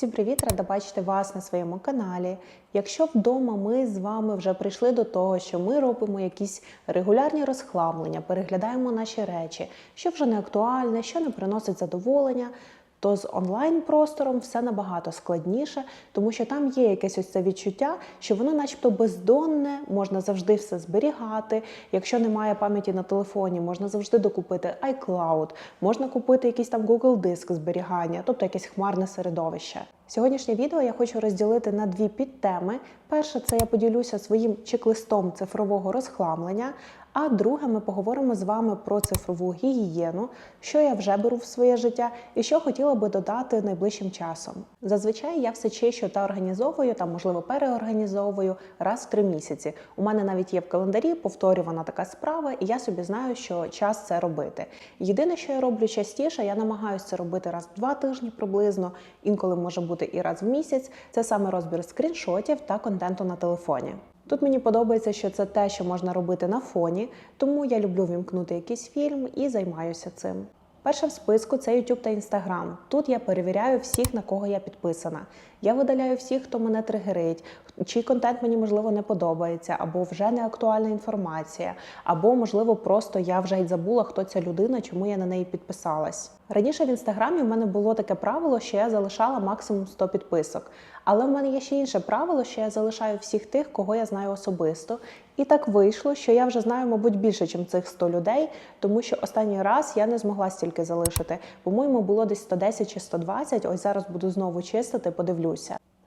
Всім привіт! Рада бачити вас на своєму каналі. Якщо вдома ми з вами вже прийшли до того, що ми робимо якісь регулярні розхламлення, переглядаємо наші речі, що вже не актуальне, що не приносить задоволення, то з онлайн-простором все набагато складніше, тому що там є якесь ось це відчуття, що воно, начебто, бездонне, можна завжди все зберігати. Якщо немає пам'яті на телефоні, можна завжди докупити iCloud, можна купити якийсь там Google диск зберігання, тобто якесь хмарне середовище. Сьогоднішнє відео я хочу розділити на дві підтеми. Перше, це я поділюся своїм чек-листом цифрового розхламлення. А друге, ми поговоримо з вами про цифрову гігієну, що я вже беру в своє життя і що хотіла би додати найближчим часом. Зазвичай я все чищу та організовую, там можливо переорганізовую раз в три місяці. У мене навіть є в календарі повторювана така справа, і я собі знаю, що час це робити. Єдине, що я роблю частіше, я намагаюся це робити раз в два тижні приблизно, інколи може бути і раз в місяць. Це саме розбір скріншотів та контенту на телефоні. Тут мені подобається, що це те, що можна робити на фоні, тому я люблю вімкнути якийсь фільм і займаюся цим. Перша в списку це YouTube та Instagram. Тут я перевіряю всіх, на кого я підписана. Я видаляю всіх, хто мене тригерить, чий контент мені можливо не подобається, або вже не актуальна інформація, або, можливо, просто я вже й забула, хто ця людина, чому я на неї підписалась. Раніше в інстаграмі в мене було таке правило, що я залишала максимум 100 підписок. Але в мене є ще інше правило, що я залишаю всіх тих, кого я знаю особисто. І так вийшло, що я вже знаю, мабуть, більше, ніж цих 100 людей, тому що останній раз я не змогла стільки залишити. По-моєму, було десь 110 чи 120, Ось зараз буду знову чистити, подивлюся.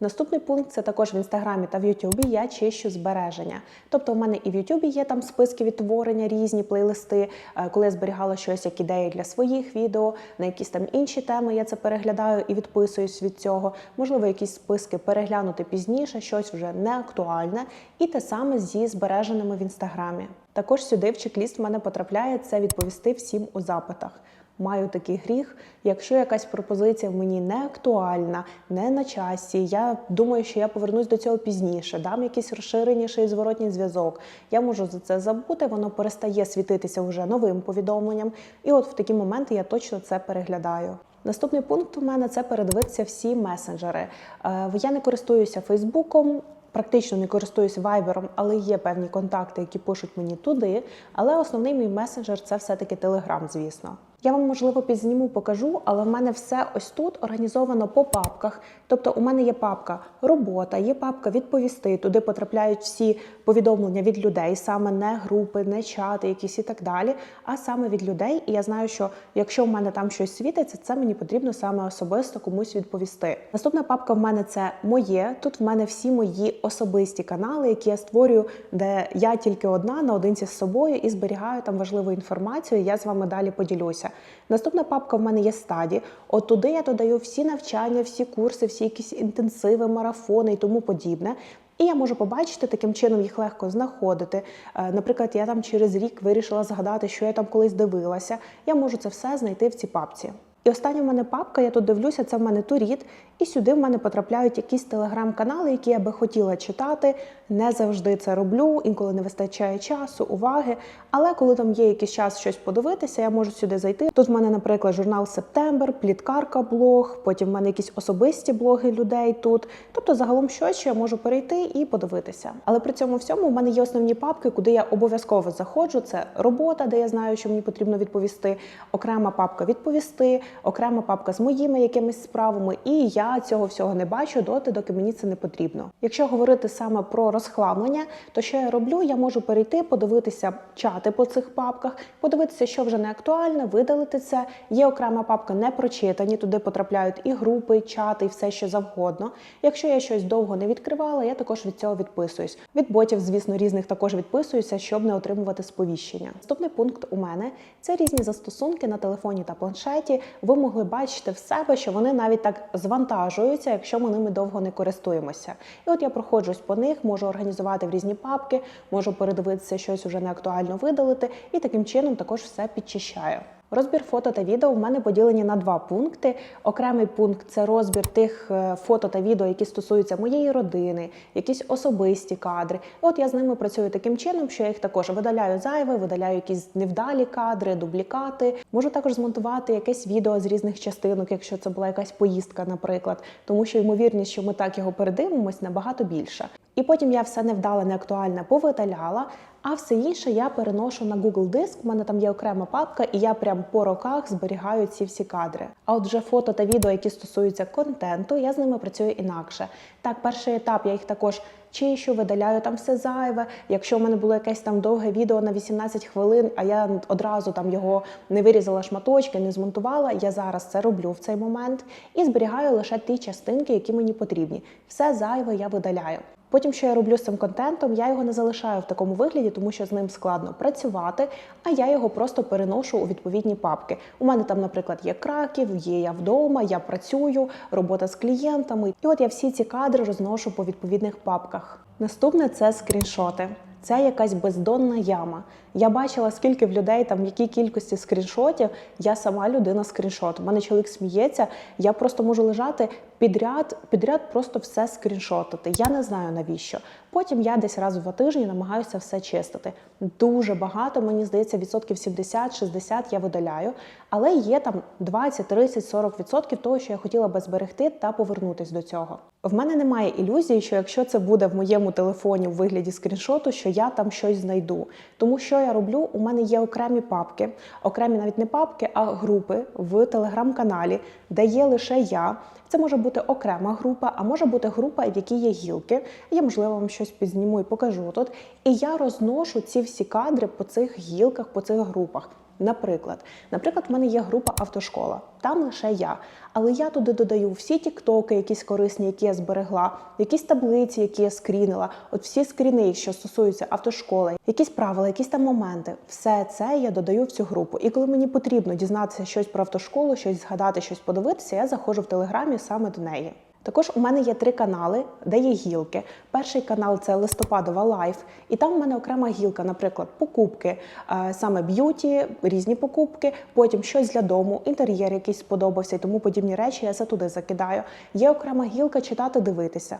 Наступний пункт це також в інстаграмі та в Ютубі я чищу збереження. Тобто, у мене і в Ютубі є там списки відтворення, різні плейлисти, е, коли я зберігала щось як ідеї для своїх відео, на якісь там інші теми я це переглядаю і відписуюсь від цього. Можливо, якісь списки переглянути пізніше, щось вже не актуальне, і те саме зі збереженими в інстаграмі. Також сюди в чек-ліст в мене потрапляє це відповісти всім у запитах маю такий гріх. Якщо якась пропозиція в мені не актуальна, не на часі, я думаю, що я повернусь до цього пізніше, дам якийсь розширеніший зворотній зв'язок. Я можу за це забути, воно перестає світитися вже новим повідомленням. І от в такі моменти я точно це переглядаю. Наступний пункт у мене це передивитися всі месенджери. Е, я не користуюся Фейсбуком. Практично не користуюсь вайбером, але є певні контакти, які пишуть мені туди. Але основний мій месенджер це все-таки Телеграм, звісно. Я вам, можливо, підзніму, покажу, але в мене все ось тут організовано по папках. Тобто, у мене є папка робота, є папка відповісти. Туди потрапляють всі повідомлення від людей, саме не групи, не чати, якісь і так далі, а саме від людей. І я знаю, що якщо в мене там щось світиться, це мені потрібно саме особисто комусь відповісти. Наступна папка в мене це моє. Тут в мене всі мої особисті канали, які я створюю, де я тільки одна наодинці з собою і зберігаю там важливу інформацію. Я з вами далі поділюся. Наступна папка в мене є стаді. От туди я додаю всі навчання, всі курси, всі якісь інтенсиви, марафони і тому подібне. І я можу побачити, таким чином їх легко знаходити. Е, наприклад, я там через рік вирішила згадати, що я там колись дивилася. Я можу це все знайти в цій папці. І остання в мене папка, я тут дивлюся, це в мене туріт, і сюди в мене потрапляють якісь телеграм-канали, які я би хотіла читати. Не завжди це роблю, інколи не вистачає часу, уваги. Але коли там є якийсь час щось подивитися, я можу сюди зайти. Тут в мене, наприклад, журнал Септембр, пліткарка блог, потім в мене якісь особисті блоги людей тут. Тобто, загалом щось, що я можу перейти і подивитися. Але при цьому всьому в мене є основні папки, куди я обов'язково заходжу. Це робота, де я знаю, що мені потрібно відповісти, окрема папка відповісти окрема папка з моїми якимись справами, і я цього всього не бачу доти, доки мені це не потрібно. Якщо говорити саме про розхламлення, то що я роблю? Я можу перейти, подивитися чати по цих папках, подивитися, що вже не актуальне, видалити це. Є окрема папка не прочитані, туди потрапляють і групи, і чати, і все що завгодно. Якщо я щось довго не відкривала, я також від цього відписуюсь. Від ботів, звісно, різних також відписуюся, щоб не отримувати сповіщення. Наступний пункт у мене це різні застосунки на телефоні та планшеті ви могли бачити в себе, що вони навіть так звантажуються, якщо ми ними довго не користуємося. І от я проходжусь по них, можу організувати в різні папки, можу передивитися щось уже не актуально видалити, і таким чином також все підчищаю. Розбір фото та відео в мене поділені на два пункти. Окремий пункт це розбір тих е, фото та відео, які стосуються моєї родини, якісь особисті кадри. От я з ними працюю таким чином, що я їх також видаляю зайве, видаляю якісь невдалі кадри, дублікати. Можу також змонтувати якесь відео з різних частинок, якщо це була якась поїздка, наприклад, тому що ймовірність, що ми так його передивимось, набагато більша. І потім я все невдале, неактуальне повидаляла, а все інше я переношу на Google Диск. У мене там є окрема папка, і я прям по роках зберігаю ці всі кадри. А от вже фото та відео, які стосуються контенту, я з ними працюю інакше. Так, перший етап я їх також чищу, видаляю там все зайве. Якщо в мене було якесь там довге відео на 18 хвилин, а я одразу там його не вирізала шматочки, не змонтувала. Я зараз це роблю в цей момент і зберігаю лише ті частинки, які мені потрібні. Все зайве я видаляю. Потім, що я роблю з цим контентом, я його не залишаю в такому вигляді, тому що з ним складно працювати, а я його просто переношу у відповідні папки. У мене там, наприклад, є краків, є я вдома, я працюю, робота з клієнтами. І от я всі ці кадри розношу по відповідних папках. Наступне це скріншоти. Це якась бездонна яма. Я бачила, скільки в людей там в якій кількості скріншотів. Я сама людина скріншот. У мене чоловік сміється. Я просто можу лежати підряд, підряд просто все скріншотити. Я не знаю навіщо. Потім я десь раз в два тижні намагаюся все чистити. Дуже багато, мені здається, відсотків 70-60 я видаляю, але є там 20, 30, 40 відсотків того, що я хотіла би зберегти та повернутися до цього. В мене немає ілюзії, що якщо це буде в моєму телефоні в вигляді скріншоту, що я там щось знайду. Тому що я роблю, у мене є окремі папки, окремі навіть не папки, а групи в телеграм-каналі, де є лише я. Це може бути окрема група, а може бути група, в якій є гілки. Я, можливо, вам щось підзніму і покажу тут. І я розношу ці всі кадри по цих гілках, по цих групах. Наприклад, наприклад, в мене є група автошкола, там лише я. Але я туди додаю всі тіктоки, якісь корисні, які я зберегла, якісь таблиці, які я скрінила, от всі скріни, що стосуються автошколи, якісь правила, якісь там моменти. Все це я додаю в цю групу. І коли мені потрібно дізнатися щось про автошколу, щось згадати, щось подивитися, я заходжу в телеграмі саме до неї. Також у мене є три канали, де є гілки. Перший канал це листопадова лайф, і там у мене окрема гілка, наприклад, покупки, е, саме б'юті, різні покупки, потім щось для дому, інтер'єр якийсь сподобався і тому подібні речі. Я це туди закидаю. Є окрема гілка читати, дивитися.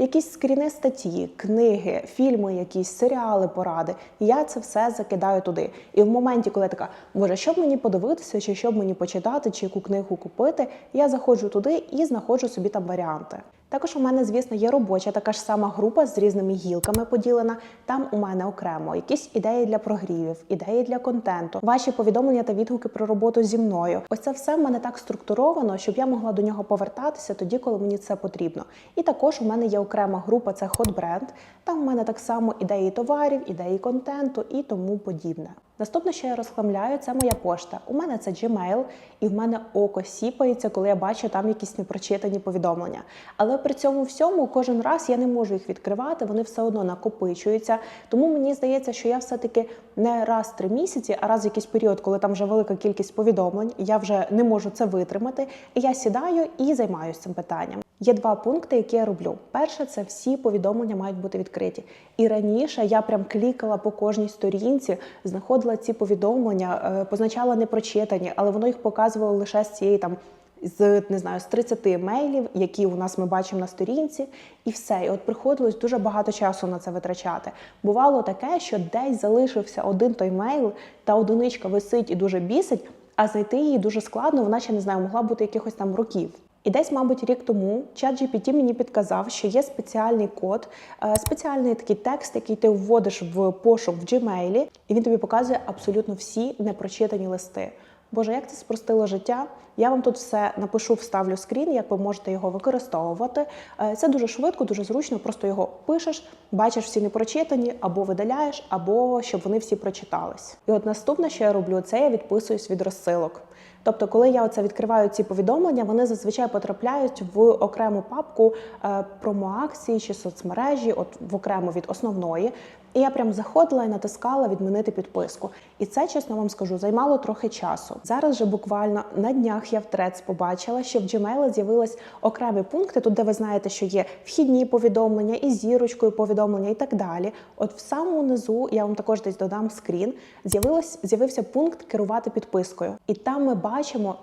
Якісь скріни статті, книги, фільми, якісь серіали, поради. Я це все закидаю туди. І в моменті, коли я така, боже, що б мені подивитися, чи що б мені почитати, чи яку книгу купити, я заходжу туди і знаходжу собі там варіанти. Також у мене, звісно, є робоча така ж сама група з різними гілками поділена. Там у мене окремо якісь ідеї для прогрівів, ідеї для контенту, ваші повідомлення та відгуки про роботу зі мною. Ось це все в мене так структуровано, щоб я могла до нього повертатися тоді, коли мені це потрібно. І також у мене є окрема група, це Hot Brand. Там у мене так само ідеї товарів, ідеї контенту і тому подібне. Наступне, що я розхламляю, це моя пошта. У мене це Gmail, і в мене око сіпається, коли я бачу там якісь непрочитані повідомлення. Але при цьому всьому кожен раз я не можу їх відкривати, вони все одно накопичуються. Тому мені здається, що я все-таки не раз три місяці, а раз в якийсь період, коли там вже велика кількість повідомлень, я вже не можу це витримати. І я сідаю і займаюся цим питанням. Є два пункти, які я роблю. Перше, це всі повідомлення мають бути відкриті. І раніше я прям клікала по кожній сторінці, знаходила ці повідомлення, е, позначала непрочитані, але воно їх показувало лише з цієї там. З не знаю, з 30 мейлів, які у нас ми бачимо на сторінці, і все. І от приходилось дуже багато часу на це витрачати. Бувало таке, що десь залишився один той мейл, та одиничка висить і дуже бісить, а знайти її дуже складно. Вона ще не знаю, могла бути якихось там років. І десь, мабуть, рік тому ChatGPT мені підказав, що є спеціальний код, е, спеціальний такий текст, який ти вводиш в пошук в Gmail, і він тобі показує абсолютно всі непрочитані листи. Боже, як це спростило життя? Я вам тут все напишу, вставлю скрін, як ви можете його використовувати. Е, Це дуже швидко, дуже зручно. Просто його пишеш, бачиш всі непрочитані, або видаляєш, або щоб вони всі прочитались. І от наступне, що я роблю, це я відписуюсь від розсилок. Тобто, коли я оце відкриваю ці повідомлення, вони зазвичай потрапляють в окрему папку е, промоакції чи соцмережі, от в окремо від основної. І я прям заходила і натискала відмінити підписку. І це, чесно вам скажу, займало трохи часу. Зараз же буквально на днях я в Threads побачила, що в Gmail з'явились окремі пункти, тут де ви знаєте, що є вхідні повідомлення і зірочкою повідомлення і так далі. От в самому низу я вам також десь додам скрін. З'явився пункт керувати підпискою, і там ми бачимо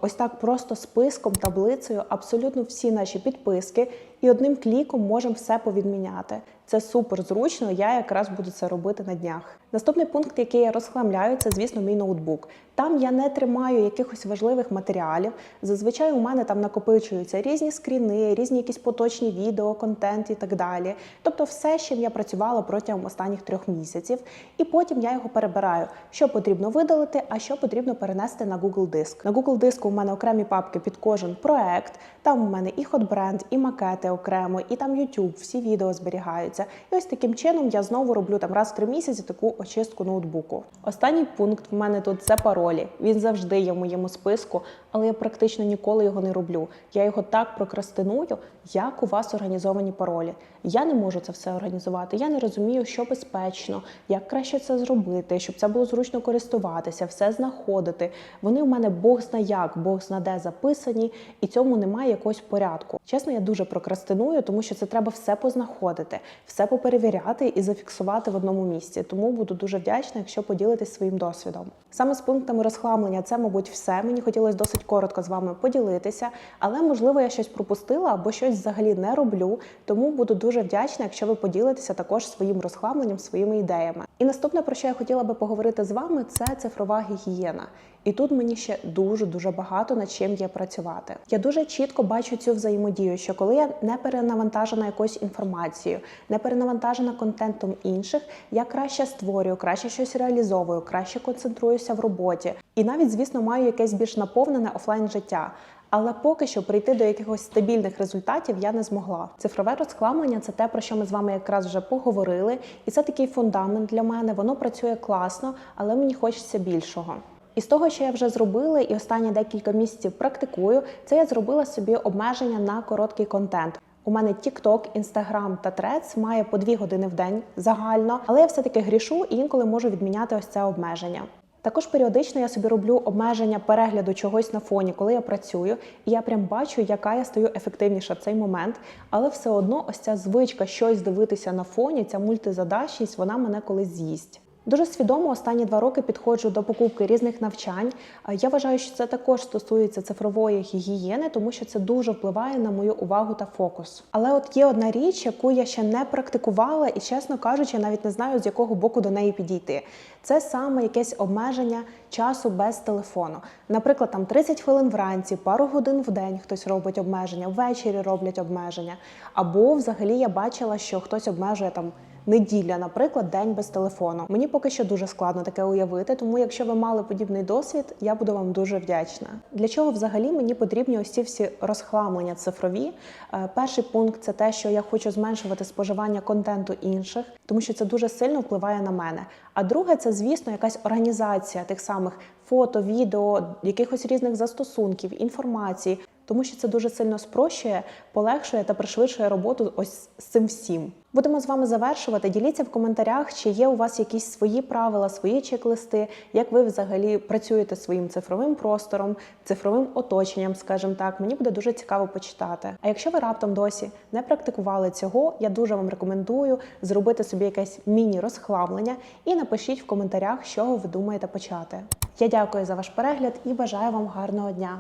ось так просто списком, таблицею абсолютно всі наші підписки, і одним кліком можемо все повідміняти. Це супер зручно. Я якраз буду це робити на днях. Наступний пункт, який я розхламляю, це звісно мій ноутбук. Там я не тримаю якихось важливих матеріалів. Зазвичай у мене там накопичуються різні скріни, різні якісь поточні відео, контент і так далі. Тобто, все, з чим я працювала протягом останніх трьох місяців, і потім я його перебираю, що потрібно видалити, а що потрібно перенести на Google диск. На Google диску у мене окремі папки під кожен проект. Там у мене і хотбренд, і макети окремо, і там YouTube, всі відео зберігаються. І ось таким чином я знову роблю там раз в три місяці таку очистку ноутбуку. Останній пункт в мене тут це паролі. Він завжди є в моєму списку, але я практично ніколи його не роблю. Я його так прокрастиную, як у вас організовані паролі. Я не можу це все організувати. Я не розумію, що безпечно, як краще це зробити, щоб це було зручно користуватися, все знаходити. Вони у мене Бог зна як, Бог зна де записані, і цьому немає якогось порядку. Чесно, я дуже прокрастиную, тому що це треба все познаходити, все поперевіряти і зафіксувати в одному місці. Тому буду дуже вдячна, якщо поділитесь своїм досвідом. Саме з пунктами розхламлення це, мабуть, все. Мені хотілося досить коротко з вами поділитися, але можливо я щось пропустила або щось взагалі не роблю. Тому буду дуже вдячна, якщо ви поділитеся також своїм розхламленням, своїми ідеями. І наступне, про що я хотіла би поговорити з вами, це цифрова гігієна. І тут мені ще дуже дуже багато над чим є працювати. Я дуже чітко бачу цю взаємодію, що коли я не перенавантажена якоюсь інформацією, не перенавантажена контентом інших, я краще створюю, краще щось реалізовую, краще концентруюся в роботі. І навіть, звісно, маю якесь більш наповнене офлайн життя. Але поки що прийти до якихось стабільних результатів я не змогла. Цифрове розкламлення це те, про що ми з вами якраз вже поговорили, і це такий фундамент для мене. Воно працює класно, але мені хочеться більшого. І з того, що я вже зробила, і останні декілька місяців практикую, це я зробила собі обмеження на короткий контент. У мене TikTok, Instagram та Threads має по дві години в день загально, але я все-таки грішу і інколи можу відміняти ось це обмеження. Також періодично я собі роблю обмеження перегляду чогось на фоні, коли я працюю, і я прям бачу, яка я стаю ефективніша в цей момент. Але все одно, ось ця звичка щось дивитися на фоні, ця мультизадачність, вона мене колись з'їсть. Дуже свідомо останні два роки підходжу до покупки різних навчань. Я вважаю, що це також стосується цифрової гігієни, тому що це дуже впливає на мою увагу та фокус. Але от є одна річ, яку я ще не практикувала, і, чесно кажучи, навіть не знаю, з якого боку до неї підійти. Це саме якесь обмеження часу без телефону. Наприклад, там 30 хвилин вранці, пару годин в день хтось робить обмеження, ввечері роблять обмеження. Або взагалі я бачила, що хтось обмежує там неділя, наприклад, день без телефону. Мені поки що дуже складно таке уявити, тому якщо ви мали подібний досвід, я буду вам дуже вдячна. Для чого взагалі мені потрібні ось ці всі розхламлення цифрові? Е, Перший пункт це те, що я хочу зменшувати споживання контенту інших, тому що це дуже сильно впливає на мене. А друге, це звісно якась організація тих самих фото, відео, якихось різних застосунків, інформації. Тому що це дуже сильно спрощує, полегшує та пришвидшує роботу ось з цим всім. Будемо з вами завершувати. Діліться в коментарях, чи є у вас якісь свої правила, свої чек-листи, як ви взагалі працюєте своїм цифровим простором, цифровим оточенням, скажімо так. Мені буде дуже цікаво почитати. А якщо ви раптом досі не практикували цього, я дуже вам рекомендую зробити собі якесь міні-розхламлення і напишіть в коментарях, з чого ви думаєте почати. Я дякую за ваш перегляд і бажаю вам гарного дня.